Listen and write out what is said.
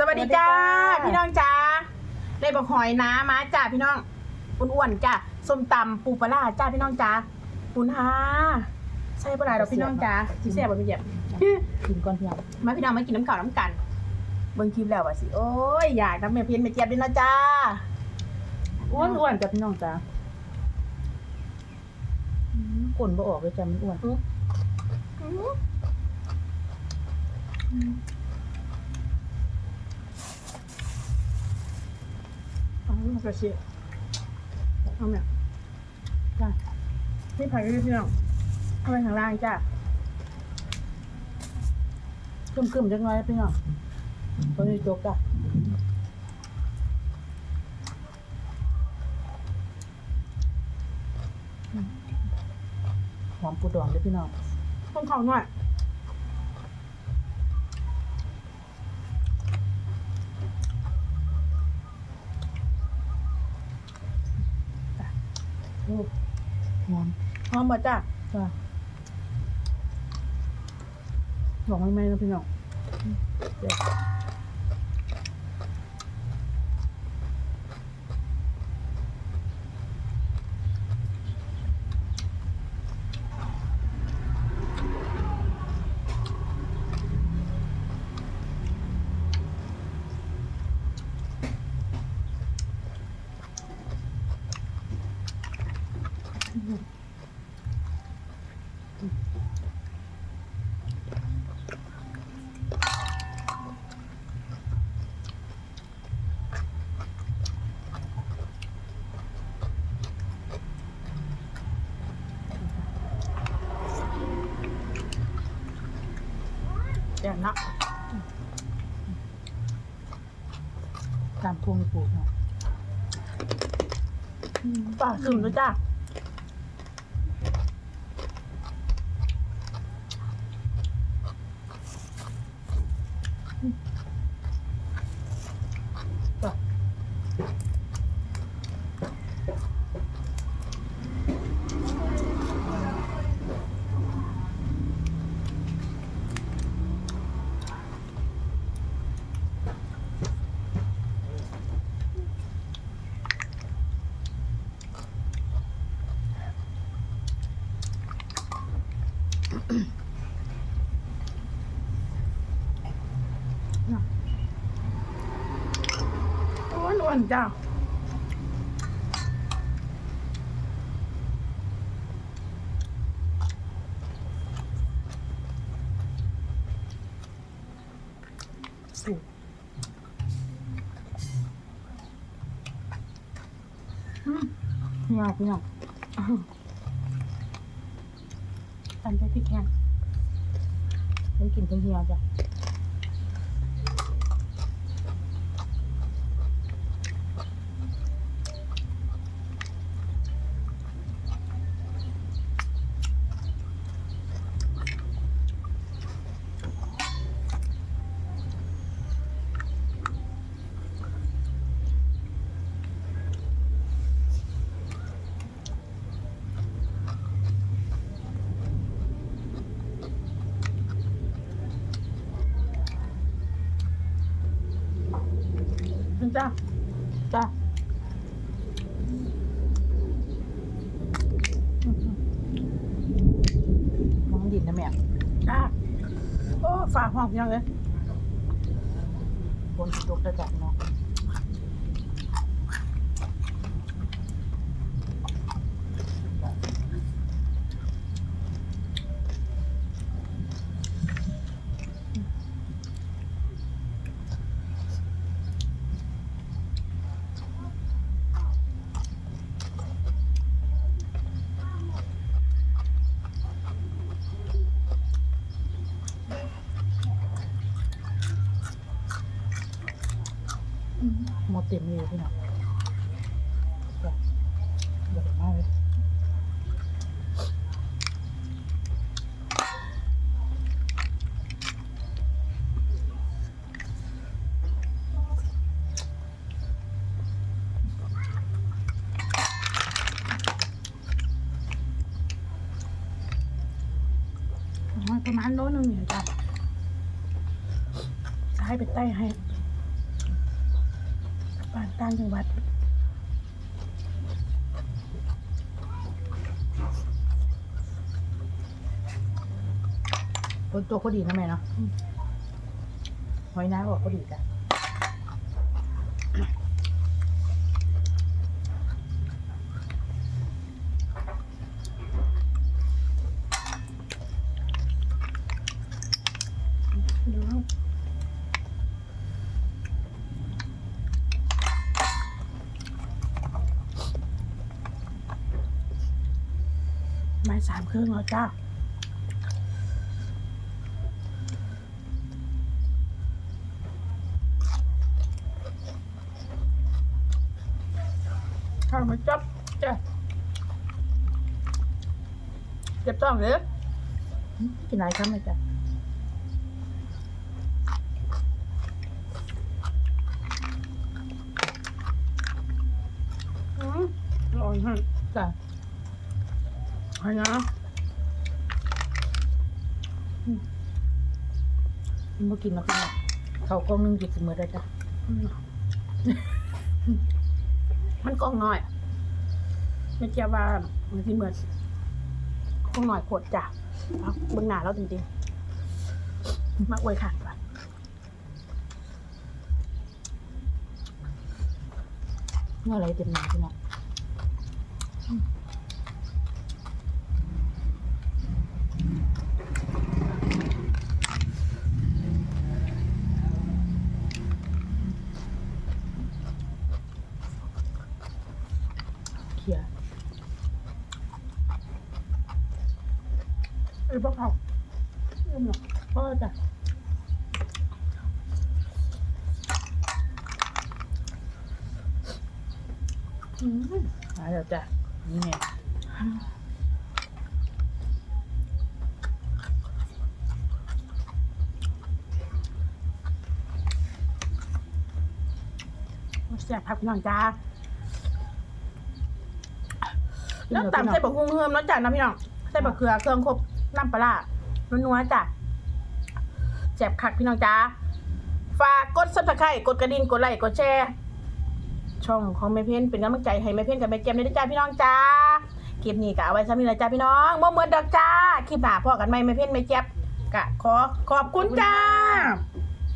สวัสดีจ้าสวัสดีจ้า พี่น้องจ้าได้บักหอยน้ำมาจ้าพี่น้องอ้วนๆจ้าส้มตำปูปลาร้าจ้าพี่น้องจ้าปูนาใช่ปลาร้าเราพี่น้องจ้าที่แซ่บบ่พี่เจ็บกินก่อนพี่น้องมาพี่น้องมากินน้ำข้าวน้ำกัน เบิ่งคลิปแล้วว่าสิโอ้ยอยากน้ำเมียเพียนแม่เจี๊ยบด้วยนะจ้าอ้วนอ้วนๆจ้ะพี่น้องจ้าอืมกลนบ่ออกเลยจ้ะมันอ้วน อื มอืมเอาลูกระเชียเอาเนี่ยจ้ะนี่ผักด้วยพี่น้องเอาไปข้างล่างจ้ากึ่มๆจังน้อยพี่น้องตัวนี้จกจ้ะอืมหอมปูดองเลยพี่น้องต้นเขาหน่อย หอมหอมมาจ้ะจ้ะบอกไม่ไหมนะพี่น้องเดี๋ยว เดี๋ยวนะตามพวงปลูกเนาะปากสุ่มแล้วจ้ะอืม อ้วนอ้วนจ้าสูตรอืมพี่น้อ งพี่น้องตำใจพริกแห้งต้องกินทั้งเหี่ยวจ้ะ นี่ จ้าจ้ะมองดินนะแม่จ้าโอ้ฝากห้องยังเลยบนสิตกระจับเนาะ หมด เต็มเลยพี่น้องจ้ะเดี๋ยวมากเลยประมาณโลนึงเนี่ยจ้าจะให้ไปใต้ให้ บ้านต่างจังหวัดคนตัวเขาดีนะแม่เนาะหอยน้ำบอกเขาดีจ้ะ ดู ไม้สามเครื่องแล้วจ้าข้าวมาจับจ้ะเจ็บต้องเลยอืมกินหลายคำเลยจ้ะอืมอร่อยฮะจ้ะ อร่อยนะมันบ่กินแล้วพี่น้องเขาวกล้องนึงกินเสมอได้จ้ะอืมมันกล้องน้อยไม่เจียว่ามันที่เหมือนกล้องน้อยโคตรจ้ะเอาเบื้องหน้าแล้วจริงๆ มาอวยค่ะก่อนเมื่อไรเต็มหนาพี่น้อง ขี่ยเอ้พวกเขาเริ่มหรอพ่อจ้ะอืมมาแล้วจ้ะ นี่ไงแซ่บครับพี่น้องจ้า แล้วตำใส่บะฮุ่งเฮิมแล้วจ้ะนะพี่น้องใส่บะเขือเครื่องครบน้ำปลาร้านัวๆจ้ะแซ่บคักพี่น้องจ้าฝากกดซับสไครต์กดกระดิ่งกดไลค์กดแชร์ ช่องของแม่เพ่นเป็นกำลังใจให้แม่เพ่นกับแม่เจมด้วยนะจ้าพี่น้องจ้าคลิปนี้ก็เอาไว้ซ้ำนี่แหละจ้าพี่น้องบ่เหมือนดอกจ้าคลิปหน้าพ่อกันไหมแม่เพ่นแม่เจ็บกะขอขอบคุณจ้าจ